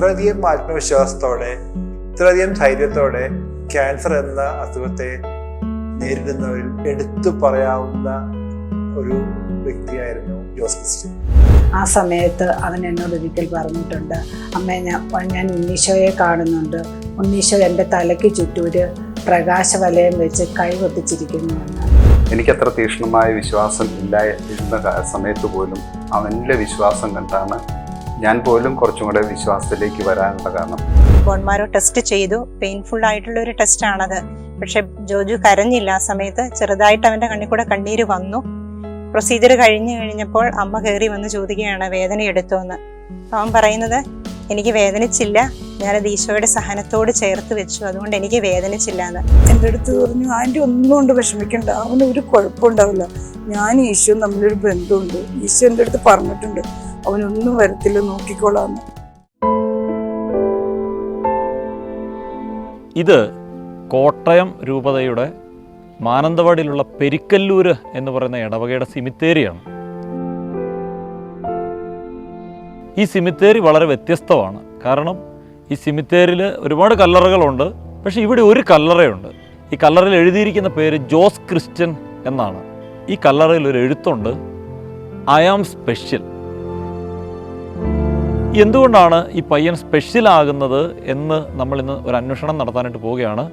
ഇത്രയധികം ആത്മവിശ്വാസത്തോടെ ഇത്രയധികം ധൈര്യത്തോടെ ക്യാൻസർ എന്ന അസുഖത്തെ നേരിടുന്നവരിൽ എടുത്തു പറയാവുന്ന ഒരു വ്യക്തിയായിരുന്നു ജോസ് ക്രിസ്റ്റി ആ സമയത്ത് അവൻ എന്നോട് ഒരിക്കൽ പറഞ്ഞിട്ടുണ്ട് അമ്മേ ഞാൻ ഞാൻ ഉണ്ണീശോയെ കാണുന്നുണ്ട്. ഉണ്ണീശോ എന്റെ തലയ്ക്ക് ചുറ്റൂര് പ്രകാശവലയം വെച്ച് കൈ എനിക്ക് എനിക്കത്ര തീക്ഷ്ണമായ വിശ്വാസം ഇല്ലായിരുന്ന ക- സമയത്ത് പോലും അവന്റെ വിശ്വാസം കണ്ടാണ് ഞാൻ പോലും കുറച്ചും കൂടെ വിശ്വാസത്തിലേക്ക് വരാനുള്ള കാരണം. ബോൺമാരോ ടെസ്റ്റ് ചെയ്തു. പെയിൻഫുൾ ആയിട്ടുള്ള ഒരു ടെസ്റ്റ് ആണത്. പക്ഷെ ജോജു കരഞ്ഞില്ല. ആ സമയത്ത് ചെറുതായിട്ട് അവന്റെ കണ്ണിൽ കൂടെ കണ്ണീര് വന്നു. പ്രൊസീജിയർ കഴിഞ്ഞു കഴിഞ്ഞപ്പോൾ അമ്മ കയറി വന്ന് ചോദിക്കുകയാണ് വേദന എടുത്തോ എന്ന് അവൻ പറയുന്നത് എനിക്ക് വേദനിച്ചില്ല. ഞാനത് ഈശോയുടെ സഹനത്തോട് ചേർത്ത് വെച്ചു. അതുകൊണ്ട് എനിക്ക് വേദനിച്ചില്ല എന്ന് എന്റെ അടുത്ത് പറഞ്ഞു ആന്റെ ഒന്നും കൊണ്ട് വിഷമിക്കണ്ട. അവന് ഒരു കുഴപ്പമുണ്ടാവില്ല. ഞാൻ ഈശോ തമ്മിലൊരു ബന്ധമുണ്ട്. ഈശോ എന്റെ അടുത്ത് പറഞ്ഞിട്ടുണ്ട്. അവനൊന്നും വരത്തില്ല നോക്കിക്കോളാന്ന് ഇത് കോട്ടയം രൂപതയുടെ മാനന്തവാടിയിലുള്ള പെരിക്കല്ലൂര് എന്ന് പറയുന്ന ഇടവകയുടെ സിമിത്തേരിയാണ്. ഈ സിമിത്തേരി വളരെ വ്യത്യസ്തമാണ്. കാരണം ഈ സിമിത്തേരിയിൽ ഒരുപാട് കല്ലറകളുണ്ട്. പക്ഷേ ഇവിടെ ഒരു കല്ലറയുണ്ട്. ഈ കല്ലറയിൽ എഴുതിയിരിക്കുന്ന പേര് ജോസ് ക്രിസ്ത്യൻ എന്നാണ്. ഈ കല്ലറയിൽ ഒരു എഴുത്തുണ്ട് ഐ ആം സ്പെഷ്യൽ. എന്തുകൊണ്ടാണ് ഈ പയ്യൻ സ്പെഷ്യൽ ആകുന്നത് എന്ന് നമ്മൾ ഇന്ന് ഒരു അന്വേഷണം നടത്താനായിട്ട് പോവുകയാണ്.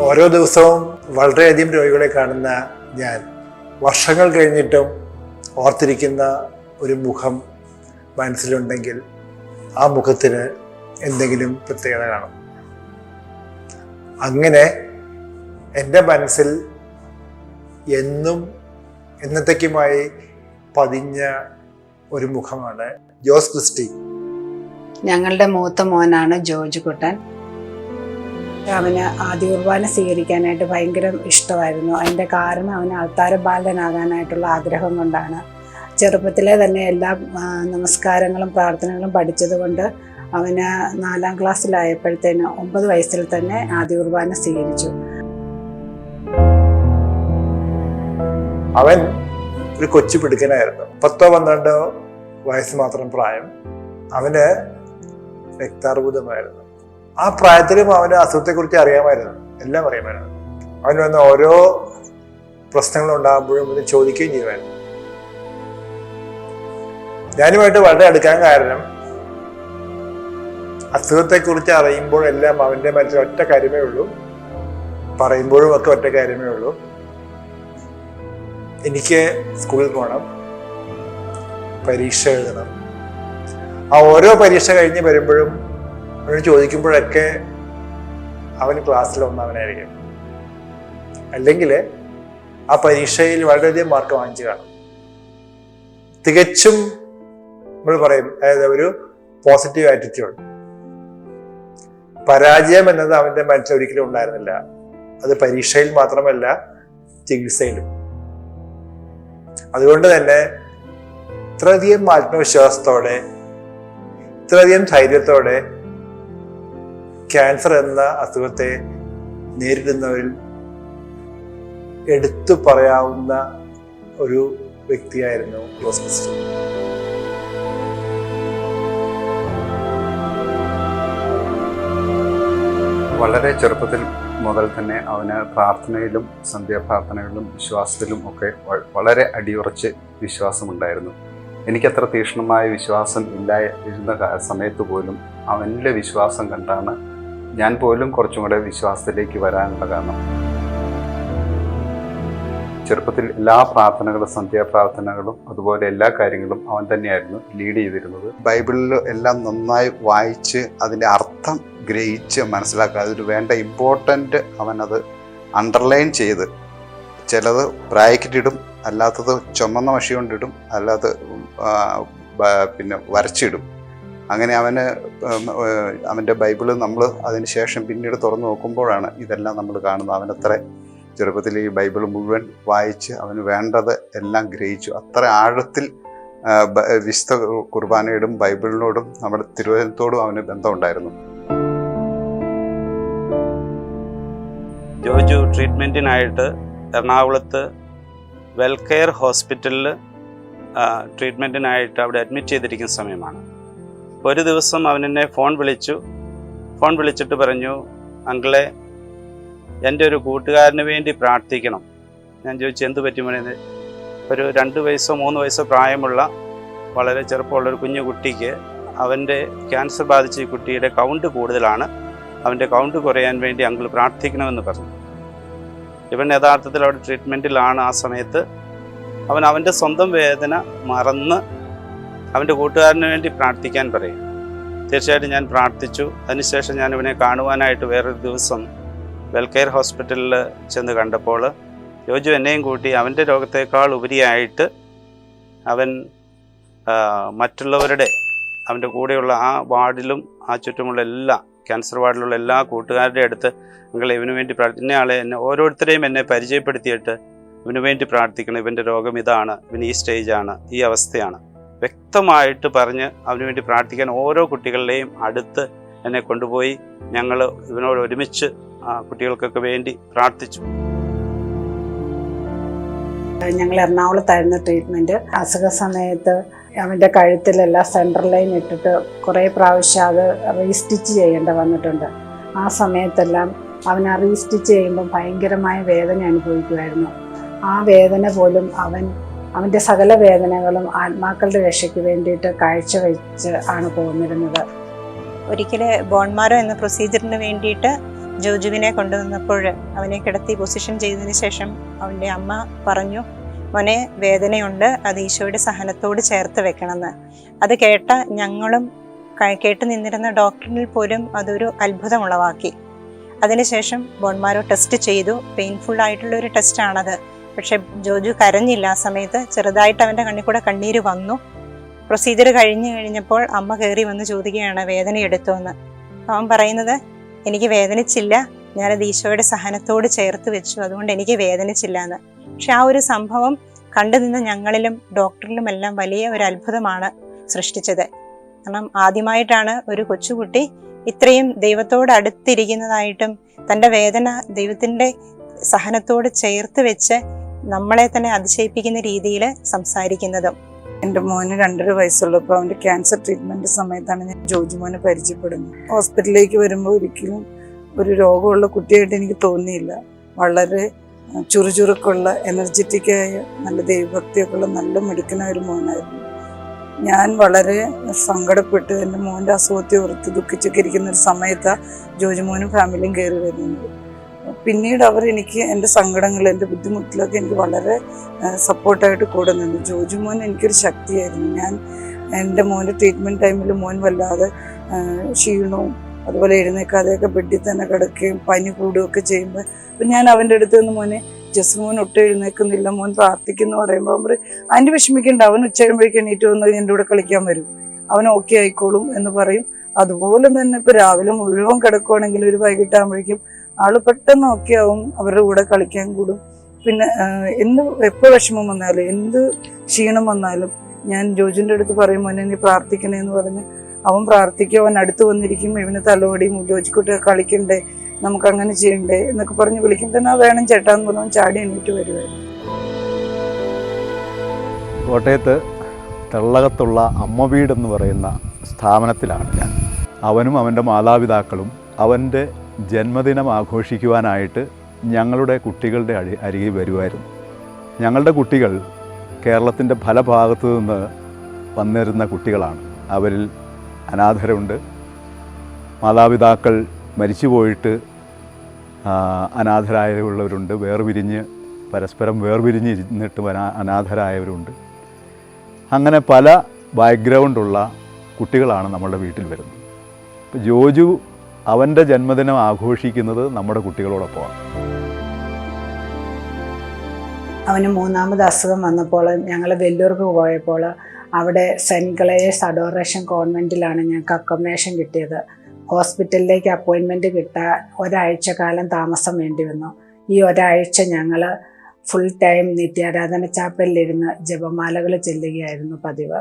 ഓരോ ദിവസവും വളരെയധികം രോഗികളെ കാണുന്ന ഞാൻ വർഷങ്ങൾ കഴിഞ്ഞിട്ടും ഓർത്തിരിക്കുന്ന ഒരു മുഖം മനസ്സിലുണ്ടെങ്കിൽ ആ മുഖത്തിന് എന്തെങ്കിലും പ്രത്യേകത കാണും. അങ്ങനെ എന്റെ മനസ്സിൽ എന്നും എന്നത്തേക്കുമായി പതിഞ്ഞ ഒരു മുഖമാണ് ജോസ് ക്രിസ്റ്റി. ഞങ്ങളുടെ മൂത്ത മോനാണ് ജോർജ് കുട്ടൻ. അവന് ആദ്യ കുർബാന സ്വീകരിക്കാനായിട്ട് ഭയങ്കര ഇഷ്ടമായിരുന്നു. അതിന്റെ കാരണം അവന് ആൾത്താര ബാലനാകാനായിട്ടുള്ള ആഗ്രഹം കൊണ്ടാണ്. ചെറുപ്പത്തിലെ തന്നെ എല്ലാ നമസ്കാരങ്ങളും പ്രാർത്ഥനകളും പഠിച്ചതുകൊണ്ട് അവന് നാലാം ക്ലാസ്സിലായപ്പോഴത്തേന് ഒമ്പത് വയസ്സിൽ തന്നെ ആദ്യ കുർബാന സ്വീകരിച്ചു. അവൻ ഒരു കൊച്ചു പിടുക്കനായിരുന്നു പത്തോ പന്ത്രണ്ടോ വയസ്സ് മാത്രം പ്രായം. അവന് രക്താർബുദമായിരുന്നു. ആ പ്രായത്തിലും അവന് അസുഖത്തെക്കുറിച്ച് അറിയാമായിരുന്നു. എല്ലാം അറിയാമായിരുന്നു. അവൻ വന്ന ഓരോ പ്രശ്നങ്ങൾ ഉണ്ടാകുമ്പോഴും ഇത് ചോദിക്കുകയും ചെയ്യുമായിരുന്നു. ഞാനുമായിട്ട് വളരെ അടുക്കാൻ കാരണം അസുഖത്തെക്കുറിച്ച് അറിയുമ്പോഴെല്ലാം അവന്റെ മനസ്സിൽ ഒറ്റ കാര്യമേ ഉള്ളൂ. പറയുമ്പോഴും ഒക്കെ ഒറ്റ കാര്യമേ ഉള്ളൂ. എനിക്ക് സ്കൂളിൽ പോകണം. പരീക്ഷ എഴുതണം. ആ ഓരോ പരീക്ഷ കഴിഞ്ഞ് വരുമ്പോഴും അവനോട് ചോദിക്കുമ്പോഴൊക്കെ അവൻ ക്ലാസ്സിൽ ഒന്നാമനായിരിക്കും. അല്ലെങ്കിൽ ആ പരീക്ഷയിൽ വളരെയധികം മാർക്ക് വാങ്ങിച്ചു കാണും. തികച്ചും നമ്മൾ പറയും അതായത് ഒരു പോസിറ്റീവ് ആറ്റിറ്റ്യൂഡ് പരാജയം എന്നത് അവന്റെ മനസ്സിൽ ഒരിക്കലും ഉണ്ടായിരുന്നില്ല. അത് പരീക്ഷയിൽ മാത്രമല്ല ചികിത്സയിലും. അതുകൊണ്ട് തന്നെ ഇത്രയധികം ആത്മവിശ്വാസത്തോടെ ഇത്രയധികം ധൈര്യത്തോടെ ക്യാൻസർ എന്ന അസുഖത്തെ നേരിടുന്നവരിൽ എടുത്തു പറയാവുന്ന ഒരു വ്യക്തിയായിരുന്നു ജോസ് ക്രിസ്റ്റി വളരെ ചെറുപ്പത്തിൽ മുതൽ തന്നെ അവന് പ്രാർത്ഥനയിലും സന്ധ്യാപ്രാർത്ഥനകളിലും വിശ്വാസത്തിലും ഒക്കെ വളരെ അടിയുറച്ച് വിശ്വാസമുണ്ടായിരുന്നു. എനിക്കത്ര തീക്ഷ്ണമായ വിശ്വാസം ഇല്ലായിരുന്ന ഇരുന്ന സമയത്ത് പോലും അവന്റെ വിശ്വാസം കണ്ടാണ് ഞാൻ പോലും കുറച്ചും കൂടെ വിശ്വാസത്തിലേക്ക് വരാനുള്ള കാരണം. ചെറുപ്പത്തിൽ എല്ലാ പ്രാർത്ഥനകളും സന്ധ്യാപ്രാർത്ഥനകളും അതുപോലെ എല്ലാ കാര്യങ്ങളും അവൻ തന്നെയായിരുന്നു ലീഡ് ചെയ്തിരുന്നത്. ബൈബിളിൽ എല്ലാം നന്നായി വായിച്ച് അതിന്റെ അർത്ഥം ഗ്രഹിച്ച് മനസ്സിലാക്കുക അതിന് വേണ്ട ഇമ്പോർട്ടന്റ് അവനത് അണ്ടർലൈൻ ചെയ്ത് ചിലത് ബ്രാക്കറ്റ് ഇടും അല്ലാത്തത് ചുമന്ന മഷി കൊണ്ടിടും അല്ലാത്ത പിന്നെ വരച്ചിടും. അങ്ങനെ അവന് അവന്റെ ബൈബിൾ നമ്മൾ അതിന് ശേഷം പിന്നീട് തുറന്നു നോക്കുമ്പോഴാണ് ഇതെല്ലാം നമ്മൾ കാണുന്നത്. അവനത്ര ചെറുപ്പത്തിൽ ഈ ബൈബിൾ മുഴുവൻ വായിച്ച് അവന് വേണ്ടത് എല്ലാം ഗ്രഹിച്ചു. അത്ര ആഴത്തിൽ വിശുദ്ധ കുർബാനയോടും ബൈബിളിനോടും നമ്മുടെ തിരുവനന്തപുരത്തോടും അവന് ബന്ധമുണ്ടായിരുന്നു. ജോജു ട്രീറ്റ്മെന്റിനായിട്ട് എറണാകുളത്ത് വെൽകെയർ ഹോസ്പിറ്റലിൽ ട്രീറ്റ്മെന്റിനായിട്ട് അവിടെ അഡ്മിറ്റ് ചെയ്തിരിക്കുന്ന സമയമാണ്. ഒരു ദിവസം അവൻ എന്നെ ഫോൺ വിളിച്ചു. ഫോൺ വിളിച്ചിട്ട് പറഞ്ഞു അങ്കിളെ എന്റെ ഒരു കൂട്ടുകാരന് വേണ്ടി പ്രാർത്ഥിക്കണം. ഞാൻ ചോദിച്ചു എന്ത് പറ്റി മോനെ? ഒരു രണ്ട് വയസ്സോ മൂന്ന് വയസ്സോ പ്രായമുള്ള വളരെ ചെറുപ്പമുള്ള ഒരു കുഞ്ഞു കുട്ടിക്ക് അവന്റെ ക്യാൻസർ ബാധിച്ച കുട്ടിയുടെ കൗണ്ട് കൂടുതലാണ്. അവന്റെ കൗണ്ട് കുറയാൻ വേണ്ടി അങ്കിൾ പ്രാർത്ഥിക്കണമെന്ന് പറഞ്ഞു. ഇവൻ യഥാർത്ഥത്തിൽ അവിടെ ട്രീറ്റ്മെന്റിലാണ് ആ സമയത്ത്. അവൻ അവന്റെ സ്വന്തം വേദന മറന്ന് അവന്റെ കൂട്ടുകാരന് വേണ്ടി പ്രാർത്ഥിക്കാൻ പറയും. തീർച്ചയായിട്ടും ഞാൻ പ്രാർത്ഥിച്ചു. അതിനുശേഷം ഞാൻ ഇവനെ കാണുവാനായിട്ട് വേറൊരു ദിവസം വെൽകെയർ ഹോസ്പിറ്റലിൽ ചെന്ന് കണ്ടപ്പോൾ യോജു എന്നെയും കൂട്ടി അവന്റെ രോഗത്തേക്കാൾ ഉപരിയായിട്ട് അവൻ മറ്റുള്ളവരുടെ അവന്റെ കൂടെയുള്ള ആ വാർഡിലും ആ ചുറ്റുമുള്ള എല്ലാ ക്യാൻസർ വാർഡിലുള്ള എല്ലാ കൂട്ടുകാരുടെ അടുത്ത് നിങ്ങൾ ഇവന് വേണ്ടി പ്രാർത്ഥിക്കുന്ന ഇന്നയാളെ എന്നെ ഓരോരുത്തരെയും എന്നെ പരിചയപ്പെടുത്തിയിട്ട് ഇവന് വേണ്ടി പ്രാർത്ഥിക്കണം. ഇവന്റെ രോഗം ഇതാണ്. ഇവന് ഈ സ്റ്റേജാണ് ഈ അവസ്ഥയാണ്. വ്യക്തമായിട്ട് പറഞ്ഞ് അവന് വേണ്ടി പ്രാർത്ഥിക്കാൻ ഓരോ കുട്ടികളുടെയും അടുത്ത് എന്നെ കൊണ്ടുപോയി ഞങ്ങൾ ഇവനോട് ഒരുമിച്ച് കുട്ടികൾക്കൊക്കെ വേണ്ടി പ്രാർത്ഥിച്ചു. ഞങ്ങൾ എറണാകുളത്തായിരുന്നു ട്രീറ്റ്മെന്റ് അസുഖ സമയത്ത് അവന്റെ കഴുത്തിലെല്ലാം സെൻട്രൽ ലൈൻ ഇട്ടിട്ട് കുറേ പ്രാവശ്യം അത് റീസ്റ്റിച്ച് ചെയ്യേണ്ട വന്നിട്ടുണ്ട്. ആ സമയത്തെല്ലാം അവൻ ആ റീസ്റ്റിച്ച് ചെയ്യുമ്പോൾ ഭയങ്കരമായ വേദന അനുഭവിക്കുമായിരുന്നു. ആ വേദന പോലും അവൻ അവന്റെ സകല വേദനകളും ആത്മാക്കളുടെ രക്ഷയ്ക്ക് വേണ്ടിയിട്ട് കാഴ്ചവെച്ച് ആണ് പോന്നിരുന്നത്. ഒരിക്കൽ ബോൺമാരോ എന്ന പ്രൊസീജിയറിന് വേണ്ടിയിട്ട് ജോജുവിനെ കൊണ്ടുവന്നപ്പോൾ അവനെ കിടത്തി പൊസിഷൻ ചെയ്തതിന് ശേഷം അവന്റെ അമ്മ പറഞ്ഞു മോനെ വേദനയുണ്ട്. അത് ഈശോയുടെ സഹനത്തോട് ചേർത്ത് വെക്കണമെന്ന്. അത് കേട്ട ഞങ്ങളും കേട്ട് നിന്നിരുന്ന ഡോക്ടറിൽ പോലും അതൊരു അത്ഭുതം ഉളവാക്കി അതിനുശേഷം ബോൺമാരോ ടെസ്റ്റ് ചെയ്തു. പെയിൻഫുൾ ആയിട്ടുള്ള ഒരു ടെസ്റ്റാണത് പക്ഷെ ജോജു കരഞ്ഞില്ല ആ സമയത്ത്. ചെറുതായിട്ട് അവന്റെ കണ്ണിൽ കൂടെ കണ്ണീര് വന്നു. പ്രൊസീജിയർ കഴിഞ്ഞു കഴിഞ്ഞപ്പോൾ അമ്മ കയറി വന്ന് ചോദിക്കുകയാണ് വേദന എടുത്തോ എന്ന് അവൻ പറയുന്നത് എനിക്ക് വേദനിച്ചില്ല. ഞാനത് ഈശോയുടെ സഹനത്തോട് ചേർത്ത് വെച്ചു. അതുകൊണ്ട് എനിക്ക് വേദനിച്ചില്ല എന്ന് പക്ഷെ ആ ഒരു സംഭവം കണ്ടു നിന്ന ഞങ്ങളിലും ഡോക്ടറിലും എല്ലാം വലിയ ഒരു അത്ഭുതമാണ് സൃഷ്ടിച്ചത്. കാരണം ആദ്യമായിട്ടാണ് ഒരു കൊച്ചുകുട്ടി ഇത്രയും ദൈവത്തോട് അടുത്തിരിക്കുന്നതായിട്ടും തന്റെ വേദന ദൈവത്തിന്റെ സഹനത്തോട് ചേർത്ത് വെച്ച് നമ്മളെ തന്നെ അതിശയിപ്പിക്കുന്ന രീതിയിൽ സംസാരിക്കുന്നതും. എന്റെ മോന് രണ്ടര വയസ്സുള്ളപ്പോൾ അവന്റെ ക്യാൻസർ ട്രീറ്റ്മെന്റ് സമയത്താണ് ഞാൻ ജോജി മോനെ പരിചയപ്പെടുന്നത്. ഹോസ്പിറ്റലിലേക്ക് വരുമ്പോൾ ഒരിക്കലും ഒരു രോഗമുള്ള കുട്ടിയായിട്ട് എനിക്ക് തോന്നിയില്ല. വളരെ ചുറുചുറുക്കുള്ള എനർജറ്റിക്കായ നല്ല ദൈവഭക്തിയൊക്കെയുള്ള നല്ല മിടുക്കനായ ഒരു മോനായിരുന്നു. ഞാൻ വളരെ സങ്കടപ്പെട്ട് എന്റെ മോന്റെ അസുഖത്തെ ഓർത്ത് ദുഃഖിച്ചൊക്കെ ഇരിക്കുന്ന ഒരു സമയത്താണ് ജോജി മോനും ഫാമിലിയും കയറി വരുന്നത്. പിന്നീട് അവർ എനിക്ക് എന്റെ സങ്കടങ്ങൾ എന്റെ ബുദ്ധിമുട്ടിലൊക്കെ എനിക്ക് വളരെ സപ്പോർട്ടായിട്ട് കൂടെ നിന്നു. ജോജു മോൻ എനിക്കൊരു ശക്തിയായിരുന്നു. ഞാൻ എന്റെ മോന്റെ ട്രീറ്റ്മെന്റ് ടൈമിൽ മോൻ വല്ലാതെ ക്ഷീണവും അതുപോലെ എഴുന്നേക്കാതെയൊക്കെ ബെഡിൽ തന്നെ കിടക്കുകയും പനി കൂടുകയൊക്കെ ചെയ്യുമ്പോൾ അപ്പം ഞാൻ അവന്റെ അടുത്ത് നിന്ന് മോനെ ജസ് മോൻ ഒട്ടും എഴുന്നേക്കുന്നില്ല മോൻ പ്രാർത്ഥിക്കുന്നു പറയുമ്പോൾ അവർ അതിന്റെ വിഷമിക്കണ്ട അവൻ ഉച്ച കഴിയുമ്പോഴേക്കും എണീറ്റ് വന്ന് എന്റെ കൂടെ കളിക്കാൻ വരും. അവൻ ഓക്കെ ആയിക്കോളും എന്ന് പറയും. അതുപോലെ തന്നെ ഇപ്പോൾ രാവിലെ മുഴുവൻ കിടക്കുവാണെങ്കിൽ ഒരു വൈകിട്ടാകുമ്പോഴേക്കും ആൾ പെട്ടെന്ന് ഓക്കെ ആവും അവരുടെ കൂടെ കളിക്കാൻ കൂടും. പിന്നെ എന്ത് എപ്പോൾ വിഷമം വന്നാലും എന്ത് ക്ഷീണം വന്നാലും ഞാൻ ജോജിന്റെ അടുത്ത് പറയും മോനെ നീ പ്രാർത്ഥിക്കണേ എന്ന് പറഞ്ഞ് അവൻ പ്രാർത്ഥിക്കും അവൻ അടുത്ത് വന്നിരിക്കും ഇവന് തലോടി ജോജിക്കുട്ടി കളിക്കണ്ടേ നമുക്ക് അങ്ങനെ ചെയ്യണ്ടേ എന്നൊക്കെ പറഞ്ഞ് വിളിക്കും. തന്നെ വേണം ചേട്ടാന്ന് പറഞ്ഞു ചാടി എണീറ്റ് വരുമായിരുന്നു കോട്ടയത്ത് തെള്ളകത്തുള്ള അമ്മ വീടെന്ന് പറയുന്ന സ്ഥാപനത്തിലാണ് ഞാൻ. അവനും അവന്റെ മാതാപിതാക്കളും അവന്റെ ജന്മദിനം ആഘോഷിക്കുവാനായിട്ട് ഞങ്ങളുടെ കുട്ടികളുടെ അഴി അരികിൽ വരുമായിരുന്നു ഞങ്ങളുടെ കുട്ടികൾ കേരളത്തിന്റെ പല ഭാഗത്തു നിന്ന് വന്നിരുന്ന കുട്ടികളാണ്. അവരിൽ അനാഥരുണ്ട്. മാതാപിതാക്കൾ മരിച്ചുപോയിട്ട് അനാഥരായുള്ളവരുണ്ട് വേർപിരിഞ്ഞ് പരസ്പരം വേർപിരിഞ്ഞ് ഇരുന്നിട്ടും അനാ അനാഥരായവരുണ്ട്. അങ്ങനെ പല ബാക്ക്ഗ്രൗണ്ടുള്ള കുട്ടികളാണ് നമ്മുടെ വീട്ടിൽ വരുന്നത്. ഇപ്പോൾ ജോജു അവന്റെ ജന്മദിനം ആഘോഷിക്കുന്നത് നമ്മുടെ കുട്ടികളോടൊപ്പമാണ്. അവന് മൂന്നാമത് അസുഖം വന്നപ്പോൾ ഞങ്ങൾ വെല്ലൂർക്ക് പോയപ്പോൾ അവിടെ സെന്റ് ക്ലയേഴ്സ് അഡോറേഷൻ കോൺവെന്റിലാണ് ഞങ്ങൾക്ക് അക്കോമഡേഷൻ കിട്ടിയത്. ഹോസ്പിറ്റലിലേക്ക് അപ്പോയിൻമെന്റ് കിട്ടാൻ ഒരാഴ്ച കാലം താമസം വേണ്ടി വന്നു. ഈ ഒരാഴ്ച ഞങ്ങൾ ഫുൾ ടൈം നിത്യാരാധന ചാപ്പലിലിരുന്ന് ജപമാലകൾ ചെല്ലുകയായിരുന്നു പതിവ്.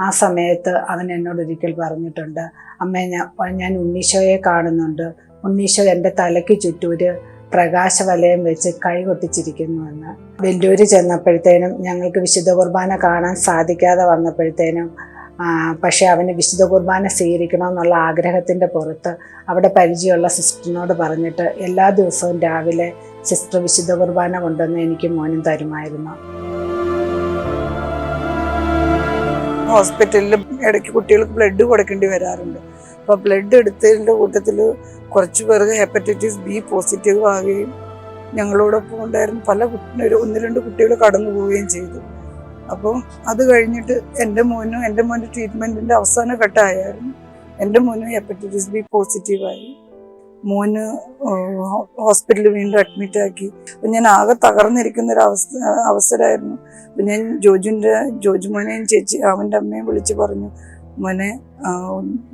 ആ സമയത്ത് അവൻ എന്നോട് ഒരിക്കൽ പറഞ്ഞിട്ടുണ്ട് അമ്മേ ഞാൻ ഞാൻ ഉണ്ണീശോയെ കാണുന്നുണ്ട്. ഉണ്ണീശോ എന്റെ തലയ്ക്ക് ചുറ്റൂര് പ്രകാശവലയം വെച്ച് കൈകൊട്ടിച്ചിരിക്കുന്നുവെന്ന് വെല്ലൂര് ചെന്നപ്പോഴത്തേനും ഞങ്ങൾക്ക് വിശുദ്ധ കുർബാന കാണാൻ സാധിക്കാതെ വന്നപ്പോഴത്തേനും പക്ഷെ അവന് വിശുദ്ധ കുർബാന സ്വീകരിക്കണമെന്നുള്ള ആഗ്രഹത്തിന്റെ പുറത്ത് അവിടെ പരിചയമുള്ള സിസ്റ്ററിനോട് പറഞ്ഞിട്ട് എല്ലാ ദിവസവും രാവിലെ സിസ്റ്റർ വിശുദ്ധ കുർബാന കൊണ്ടുവന്ന് എനിക്ക് മോനും തരുമായിരുന്നു. ഹോസ്പിറ്റലിൽ ഇടയ്ക്ക് കുട്ടികൾക്ക് ബ്ലഡ് കൊടുക്കേണ്ടി വരാറുണ്ട്. അപ്പോൾ ബ്ലഡ് എടുത്തതിന്റെ കൂട്ടത്തിൽ കുറച്ച് പേർക്ക് ഹെപ്പറ്റൈറ്റിസ് ബി പോസിറ്റീവ് ആവുകയും ഞങ്ങളോടൊപ്പം ഉണ്ടായിരുന്ന പല കുട്ടി ഒന്ന് രണ്ട് കുട്ടികൾ കടന്നു പോവുകയും ചെയ്തു. അപ്പോൾ അത് കഴിഞ്ഞിട്ട് എന്റെ മോനും എന്റെ മോന്റെ ട്രീറ്റ്മെന്റിന്റെ അവസാന ഘട്ടമായിരുന്നു. എന്റെ മോനും ഹെപ്പറ്റൈറ്റിസ് ബി പോസിറ്റീവായി മോന് ഹോസ്പിറ്റലിൽ വീണ്ടും അഡ്മിറ്റ് ആക്കി. അപ്പം ഞാൻ ആകെ തകർന്നിരിക്കുന്ന ഒരു അവസ്ഥ അവസരമായിരുന്നു. അപ്പം ഞാൻ ജോജുന്റെ ജോജു മോനെയും ചേച്ചി അവന്റെ അമ്മയും വിളിച്ച് പറഞ്ഞു മോനെ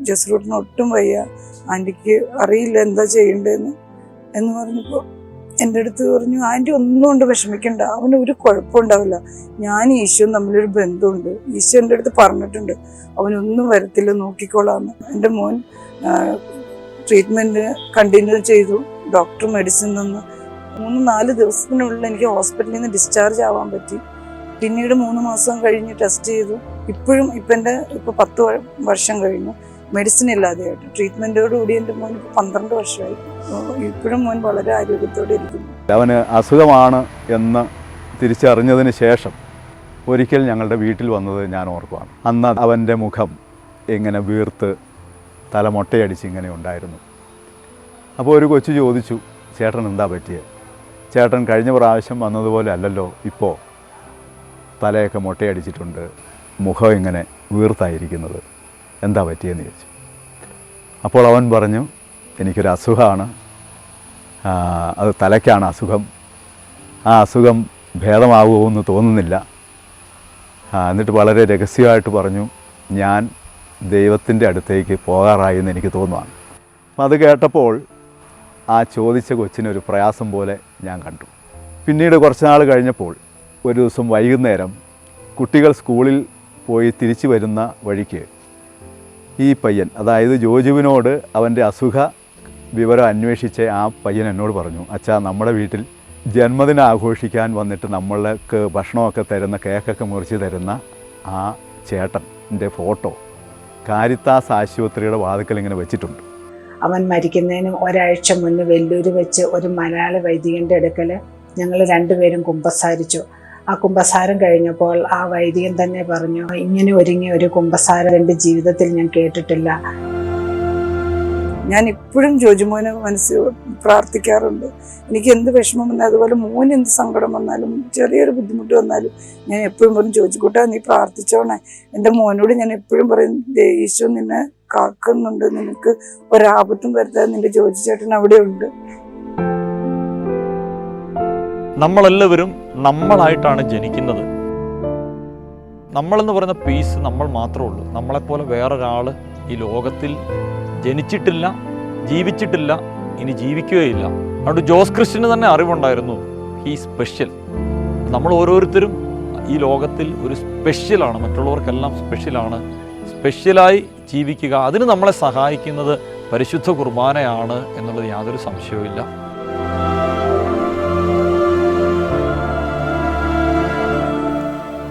ജസ്റൂട്ടിന് ഒട്ടും വയ്യ. ആന്റിക്ക് അറിയില്ല എന്താ ചെയ്യേണ്ടതെന്ന്. എന്ന് പറഞ്ഞപ്പോൾ എന്റെ അടുത്ത് പറഞ്ഞു ആന്റി ഒന്നും കൊണ്ട് വിഷമിക്കണ്ട. അവന് ഒരു കുഴപ്പമുണ്ടാവില്ല ഞാൻ ഈശോയും തമ്മിലൊരു ബന്ധമുണ്ട്. ഈശോ എന്റെ അടുത്ത് പറഞ്ഞിട്ടുണ്ട്. അവനൊന്നും വരത്തില്ല നോക്കിക്കോളാന്ന്. എന്റെ മോൻ ട്രീറ്റ്മെന്റ് കണ്ടിന്യൂ ചെയ്തു. ഡോക്ടർ മെഡിസിൻ നിന്ന് മൂന്ന് നാല് ദിവസത്തിനുള്ളിൽ എനിക്ക് ഹോസ്പിറ്റലിൽ നിന്ന് ഡിസ്ചാർജ് ആവാൻ പറ്റി. പിന്നീട് മൂന്ന് മാസം കഴിഞ്ഞ് ടെസ്റ്റ് ചെയ്തു. ഇപ്പോഴും ഇപ്പം എന്റെ ഇപ്പോൾ പത്ത് വർഷം കഴിഞ്ഞു. മെഡിസിൻ ഇല്ലാതെയായിട്ട്. ട്രീറ്റ്മെന്റോടുകൂടി എന്റെ മോൻ ഇപ്പോൾ പന്ത്രണ്ട് വർഷമായി. ഇപ്പോഴും മോൻ വളരെ ആരോഗ്യത്തോടെ ഇരിക്കുന്നു. അവന് അസുഖമാണ് എന്ന് തിരിച്ചറിഞ്ഞതിന് ശേഷം ഒരിക്കൽ ഞങ്ങളുടെ വീട്ടിൽ വന്നത് ഞാൻ ഓർക്കുവാണ്. അന്ന് അവന്റെ മുഖം ഇങ്ങനെ വീർത്ത് തല മൊട്ടയടിച്ച് ഇങ്ങനെ ഉണ്ടായിരുന്നു. അപ്പോൾ ഒരു കൊച്ചു ചോദിച്ചു ചേട്ടൻ എന്താ പറ്റിയത് ചേട്ടൻ കഴിഞ്ഞ പ്രാവശ്യം വന്നതുപോലെ അല്ലല്ലോ ഇപ്പോൾ തലയൊക്കെ മൊട്ടയടിച്ചിട്ടുണ്ട്. മുഖം ഇങ്ങനെ വീർത്തായിരിക്കുന്നത്. എന്താ പറ്റിയെന്ന് ചോദിച്ചു. അപ്പോൾ അവൻ പറഞ്ഞു എനിക്കൊരു അസുഖമാണ്. അത് തലയ്ക്കാണ് അസുഖം. ആ അസുഖം ഭേദമാകുമെന്ന് തോന്നുന്നില്ല. എന്നിട്ട് വളരെ രഹസ്യമായിട്ട് പറഞ്ഞു ഞാൻ ദൈവത്തിന്റെ അടുത്തേക്ക് പോകാറായി എന്ന് എനിക്ക് തോന്നുവാണ്. അപ്പം അത് കേട്ടപ്പോൾ ആ ചോദിച്ച കൊച്ചിനൊരു പ്രയാസം പോലെ ഞാൻ കണ്ടു. പിന്നീട് കുറച്ച് നാൾ കഴിഞ്ഞപ്പോൾ ഒരു ദിവസം വൈകുന്നേരം കുട്ടികൾ സ്കൂളിൽ പോയി തിരിച്ചു വരുന്ന വഴിക്ക് ഈ പയ്യൻ അതായത് ജോജുവിനോട് അവന്റെ അസുഖ വിവരം അന്വേഷിച്ച് ആ പയ്യൻ എന്നോട് പറഞ്ഞു അച്ഛാ നമ്മുടെ വീട്ടിൽ ജന്മദിനം ആഘോഷിക്കാൻ വന്നിട്ട് നമ്മൾക്ക് ഭക്ഷണമൊക്കെ തരുന്ന കേക്കൊക്കെ മുറിച്ച് തരുന്ന ആ ചേട്ടന്റെ ഫോട്ടോ കാരിത്താസ് ആശുപത്രിയുടെ വാതിക്കൽ ഇങ്ങനെ വെച്ചിട്ടുണ്ട്. അവൻ മരിക്കുന്നതിന് ഒരാഴ്ച മുന്നേ വെല്ലൂർ വെച്ച് ഒരു മലയാള വൈദികന്റെ അടുക്കൽ ഞങ്ങൾ രണ്ടുപേരും കുമ്പസാരിച്ചു. ആ കുമ്പസാരം കഴിഞ്ഞപ്പോൾ ആ വൈദികൻ തന്നെ പറഞ്ഞു ഇങ്ങനെ ഒരുങ്ങിയ ഒരു കുമ്പസാരം എന്റെ ജീവിതത്തിൽ ഞാൻ കേട്ടിട്ടില്ല. ഞാൻ ഇപ്പോഴും ജോജിമോനെ മനസ്സിൽ പ്രാർത്ഥിക്കാറുണ്ട്. എനിക്ക് എന്ത് വിഷമം വന്നാലും അതുപോലെ മോൻ എന്ത് സങ്കടം വന്നാലും ചെറിയൊരു ബുദ്ധിമുട്ട് വന്നാലും ഞാൻ എപ്പോഴും പറയും ചോദിച്ചുകൂട്ടാ നീ പ്രാർത്ഥിച്ചോണേ. എന്റെ മോനോട് ഞാൻ എപ്പോഴും പറയും "ദേ, ഈശോ നിന്നെ കാക്കുന്നുണ്ട്. നിനക്ക് ഒരാപത്തും വരുത്താതെ നിന്റെ ജോജി ചേട്ടൻ അവിടെ ഉണ്ട് നമ്മളെല്ലാവരും നമ്മളായിട്ടാണ് ജനിക്കുന്നത്. നമ്മളെന്ന് പറയുന്ന പീസ് നമ്മൾ മാത്രമേ ഉള്ളൂ. നമ്മളെപ്പോലെ വേറൊരാൾ ഈ ലോകത്തിൽ ജനിച്ചിട്ടില്ല ജീവിച്ചിട്ടില്ല ഇനി ജീവിക്കുകയില്ല. അതുകൊണ്ട് ജോസ് ക്രിസ്റ്റിന് തന്നെ അറിവുണ്ടായിരുന്നു ഹീ സ്പെഷ്യൽ നമ്മൾ ഓരോരുത്തരും ഈ ലോകത്തിൽ ഒരു സ്പെഷ്യലാണ് മറ്റുള്ളവർക്കെല്ലാം സ്പെഷ്യലാണ് സ്പെഷ്യലായി ജീവിക്കുക അതിന് നമ്മളെ സഹായിക്കുന്നത് പരിശുദ്ധ കുർബാനയാണ് എന്നുള്ളത് യാതൊരു സംശയവുമില്ല.